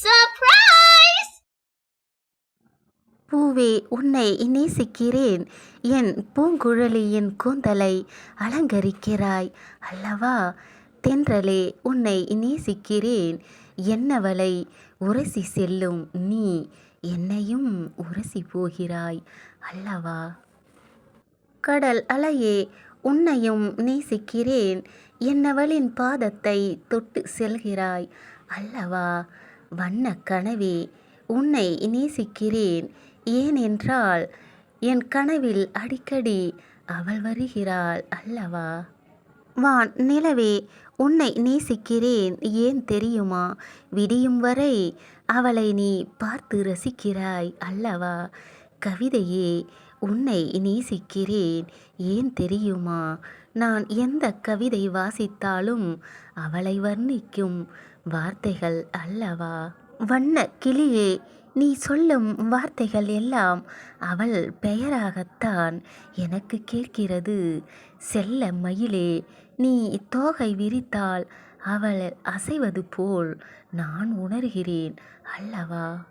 Surprise பூவே உன்னை நேசிக்கிறேன். என் பூங்குழலியின் கூந்தலை அலங்கரிக்கிறாய். அல்லவா தென்றலே உன்னை நேசிக்கிறேன். என்னவளை உரசி செல்லும் நீ என்னையும் உரசி போகிறாய். அல்லவா? கடல் அலையே உன்னையும் நேசிக்கிறேன். என்னவளின் பாதத்தை தொட்டு செல்கிறாய். அல்லவா? வண்ண கனவே உன்னை நேசிக்கிறேன். ஏனென்றால் என் கனவில் அடிக்கடி அவள் வருகிறாள் அல்லவா? வான் நிலவே உன்னை நேசிக்கிறேன். ஏன் தெரியுமா? விடியும் வரை அவளை நீ பார்த்து ரசிக்கிறாய் அல்லவா? கவிதையே உன்னை நேசிக்கிறேன். ஏன் தெரியுமா? நான் எந்த கவிதை வாசித்தாலும் அவளை வர்ணிக்கும் வார்த்தைகள் அல்லவா? வண்ண கிளியே நீ சொல்லும் வார்த்தைகள் எல்லாம் அவள் பெயராகத்தான் எனக்கு கேட்கிறது. செல்ல மயிலே நீ தோகை விரித்தால் அவள் அசைவது போல் நான் உணர்கிறேன் அல்லவா?